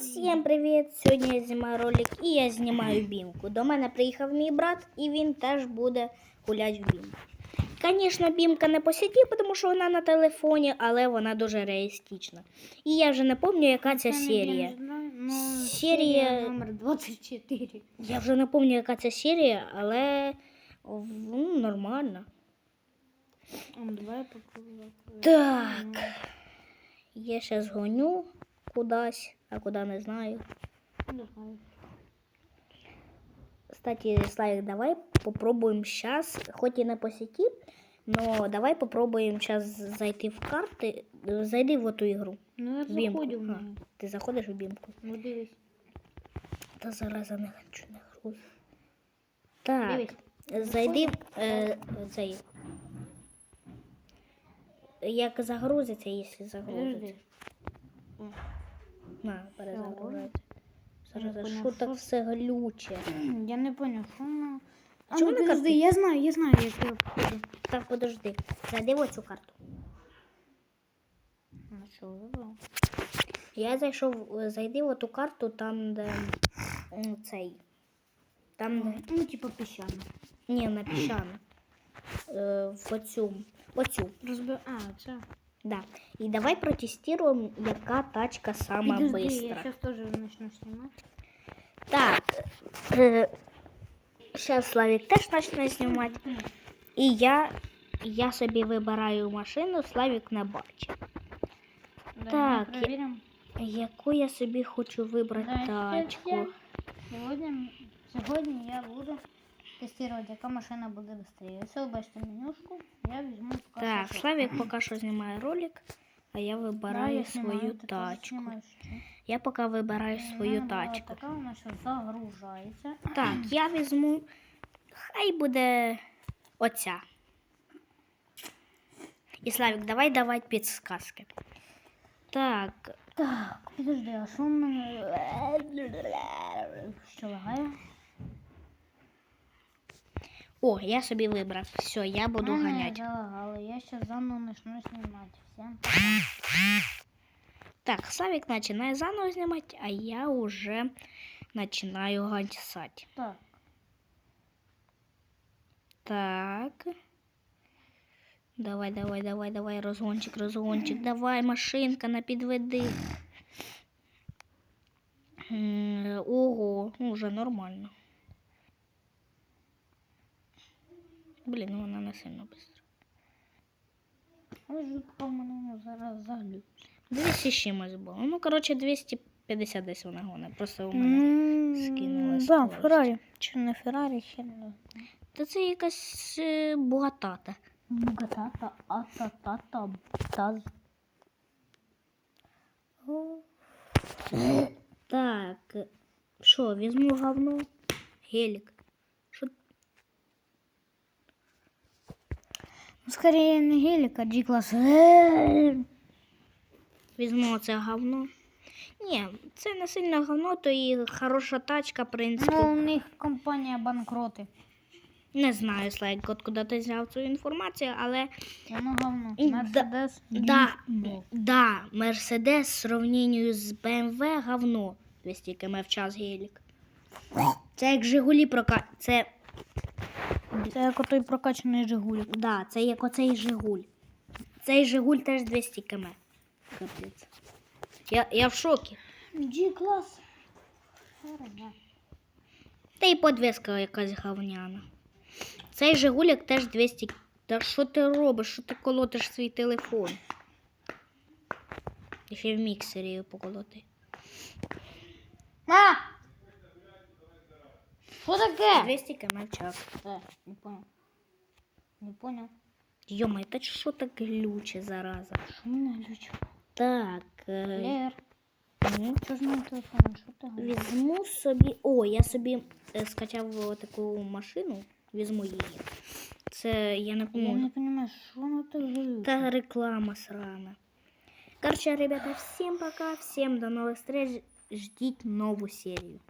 Всім привіт! Сьогодні я знімаю ролик і я знімаю бімку. До мене приїхав мій брат і він теж буде гуляти в бімку. Звісно, бімка не по сіті, тому що вона на телефоні, але вона дуже реалістична. І я вже не пам'ятаю, яка ця серія. Ну, Серія- номер 24. Я вже не пам'ятаю, яка ця серія, але ну, нормально. Так. Я зараз гоню кудись, а куди не знаю. Ну, Давай. Кстати, Славик, давай попробуем сейчас, хоть и не по сети, но давай попробуем сейчас зайти в карты. Э, Зайди в эту игру. Ну, я в бімку. заходив в А, неї. ти заходиш у бімку. Ну, дивись. Та зараза не хочу не груз. Так, Дивись. зайди е, цей. Як загрузиться, якщо загрузиться. Подожди. На, перезагружайте. Що так все глюче? Я не понял, що вона... А, Чому ну, на подожди, я знаю, я знаю, як я походу. Так, подожди. Зайди в оцю карту. Ну, що, вибрав? Я зайшов, зайди в ту карту, там, де м, цей. Там, де. Ну, типа піщана. Ні, на піщану. Е, в оцю. Оцю. Розбив... А, це. Да. І давай протестуємо, яка тачка сама Підожди, я бистра. зараз теж почну знімати. Так. Е, Зараз Славік теж почне знімати. І я, я собі вибираю машину, Славік не бачить. Давай Так, я-. Яку я собі хочу вибрати Давай, тачку? я- Сьогодні, сьогодні я буду тестувати, яка машина буде швидше. Ось ви бачите менюшку, я візьму поки Так, що- Славік поки що знімає ролик, а я Да, вибираю я свою теж тачку. Я поки вибираю свою Вона тачку. Така вона ще загружається. Так, я візьму. Хай буде оця. І Славік, давай давай підсказки. Так, Так, підожди, а що в мене? Що лагає? О, я собі вибрав. Все, я буду Мене ганяти. залагало, я ще заново почну знімати. Всім Так, Славік починає заново знімати, а я вже починаю гасати. Так, Так. Давай, давай, давай, давай, розгончик, розгончик. Давай, машинка, на підведи. Ого, ну вже нормально. Блін, ну вона не сильно швидко. але ж поки мене зараз заглю. 200 з чимось було. Ну, коротше, 250 десь вона гонить. Просто у мене. скинула Да, скорость. Феррарі. Чи не Феррарі, хер не. Та це якась е, бугатата. Бугатата, ататата, таз. Так. Що, візьму говно? Гелік. Що Ну, скорее не гелик, а G-класс. Візьму це говно. Ні, це не сильно говно, то і хороша тачка, в принципі. Ну, у них компанія банкроти. Не знаю, Слайк, откуда ти взяв цю інформацію, але Воно говно. Мерседес. да, да, Мерседес в сравненню з БМВ говно. 200 км в час гелік. Це як Жигулі прока... Це, Це як отой прокачаний Жигулік. да, це як оцей Жигуль. Цей Жигуль теж 200 км. Капець. Я, я в шокі. G-клас. Та й подвеска якась говняна. Цей Жигулік теж 200. Та що ти робиш? Що ти колотиш свій телефон? І ще в міксері його поколоти. А! Що таке? 200 км час. Е, не понял. Не понял. Йома, та що так глюче зараза? Що мене глючить? Так. е, Лер. ну, Що ж мій телефон? Що ти говориш? Візьму собі. О, я собі е, скачав таку машину. Візьму її. Це я не Я не розумію, що воно так глючить? Та реклама срана. Короче, ребята, всем пока, всем до новых встреч. Ждите новую серию.